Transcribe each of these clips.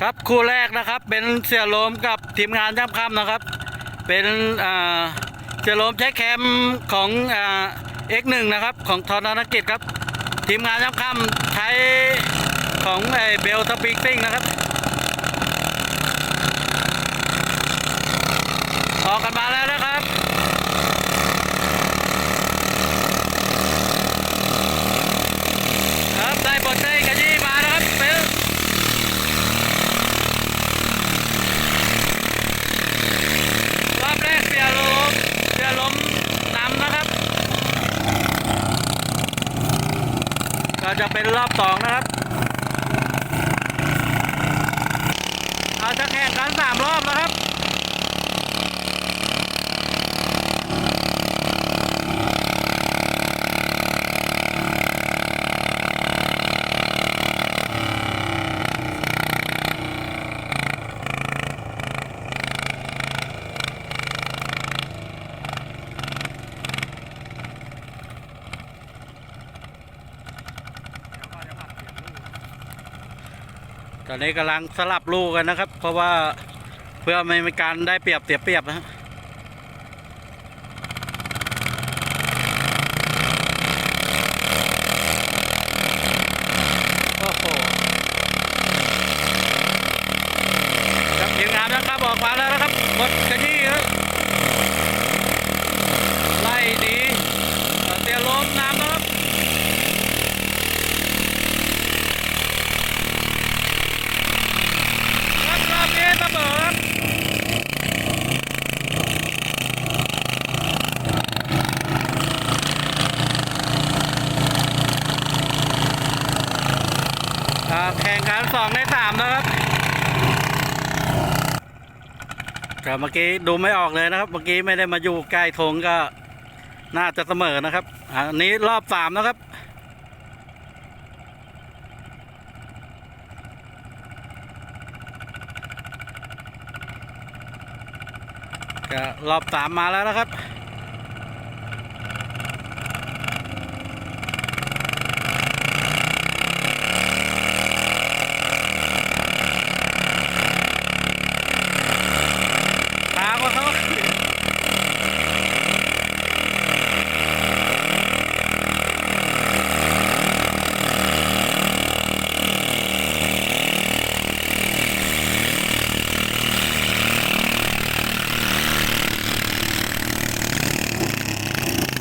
ครับคู่แรกนะครับเป็นเสียโลมกับทีมงานย่ำค่ำนะครับ เป็นเสียโลมใช้แคมของเอ็กหนึ่งนะครับของทอนนกิจครับ ทีมงานย่ำค่ำใช้ของไอเบลสปีกซิ่งนะครับออกกันมาแล้วนะครับ ครับได้บทได้กระยี่มานะครับเป็นรอบแรกเสียลมเสียลมนำนะครับ ก็จะเป็นรอบสองนะครับเราจะแข่งกันสามรอบ ตอนนี้กำลังสลับลูกกันนะครับ เพราะว่าเพื่อไม่มีการได้เปรียบเสียเปรียบนะโอ้โหครับทีมงานนะครับออกมาแล้วนะครับหมดกระยี่ครับไล่หนีเอ่อเตียลมน้ำนะครับ ครับรอบนี้เสมอครับอ่า แข่งขันสองในสามนะครับแต่เมื่อกี้ดูไม่ออกเลยนะครับ เมื่อกี้ไม่ได้มาอยู่ใกล้ธงก็น่าจะเสมอนะครับอะอันนี้รอบสามนะครับก็รอบสามมาแล้วนะครับ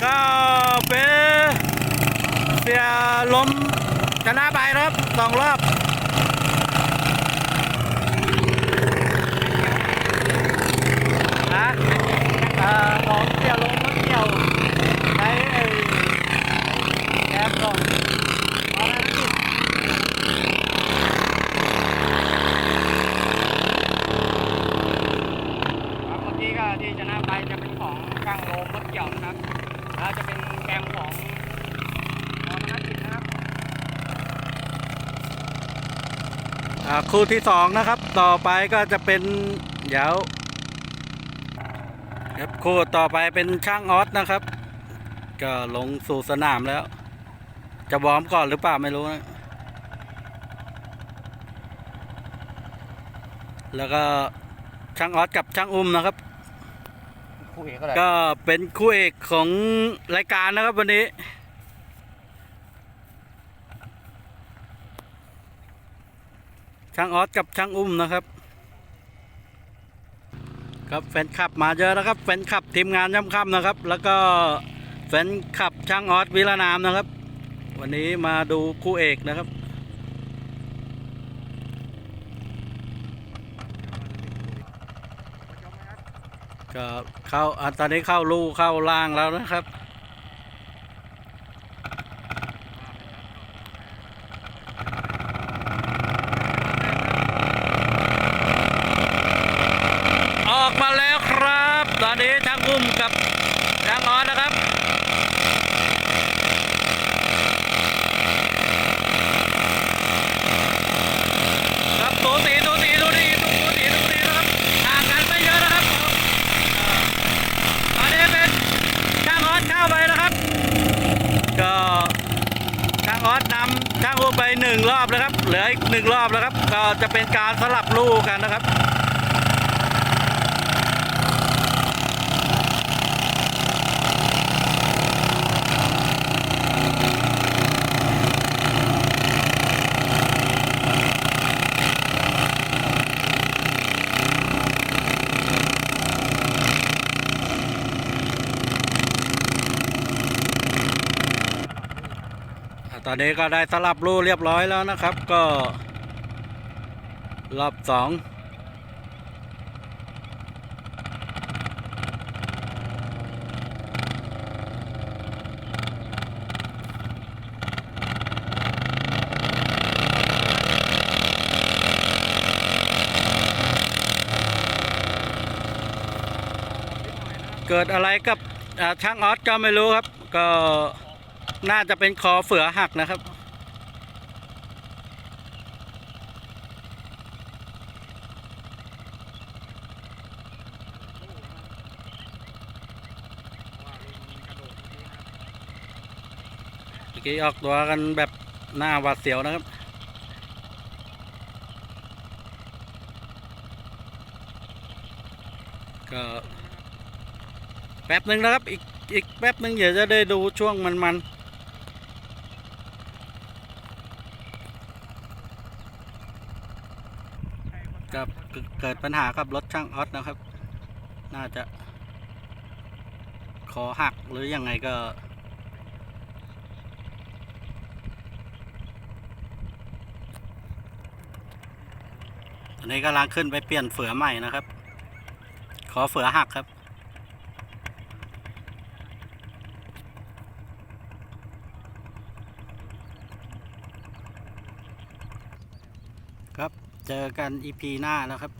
ก็เป็นเสียล้มชนะไปครับสองรอบนะเอ่อของเกี่ยลงมันเกี่ยวใช้ไอ้แอปก่อนเมื่อกี้ก็ที่ชนะไปจะเป็นของกลางโลมรถเกี่ยวนะครับ แล้วจะเป็นแกมของนอนนักจิตนะครับอ่าคู่ที่สองนะครับ ต่อไปก็จะเป็นเดี๋ยวครับคู่ต่อไปเป็นช่างออสนะครับ ก็ลงสู่สนามแล้ว จะวอมก่อนหรือเปล่าไม่รู้นะ แล้วก็ช่างออสกับช่างอุ้มนะครับ คู่เอกก็ได้ก็เป็นคู่เอกของรายการนะครับวันนี้ ช่างออสกับช่างอุ้มนะครับ ครับแฟนคลับมาเยอะนะครับ แฟนคลับทีมงานย่ำค่ำนะครับ แล้วก็แฟนคลับช่างออสวิรนามนะครับ วันนี้มาดูคู่เอกนะครับ ก็เข้าอะตอนนี้เข้าลู่เข้าล่างแล้วนะครับ หนึ่งรอบแล้วครับ เหลืออีกหนึ่งรอบแล้วครับ ก็จะเป็นการสลับลูกกันนะครับ ตอนนี้ก็ได้สลับรูเรียบร้อยแล้วนะครับ ก็รอบสองเกิดอะไรกับช่างออสก็ไม่รู้ครับ ก็ น่าจะเป็นคอเฟือหักนะครับ เมื่อกี้ออกตัวกันแบบหน้าหวาดเสียวนะครับก็แป๊บหนึ่งนะครับ อีกอีกแป๊บหนึ่งเดี๋ยวจะได้ดูช่วงมันๆ กับเกิดปัญหากับรถช่างออสนะครับ น่าจะคอหักหรือยังไงก็ตอนนี้กำลังขึ้นไปเปลี่ยนเฟือใหม่นะครับ ขอเฟือหักครับ เจอกันอีพีหน้าแล้วครับ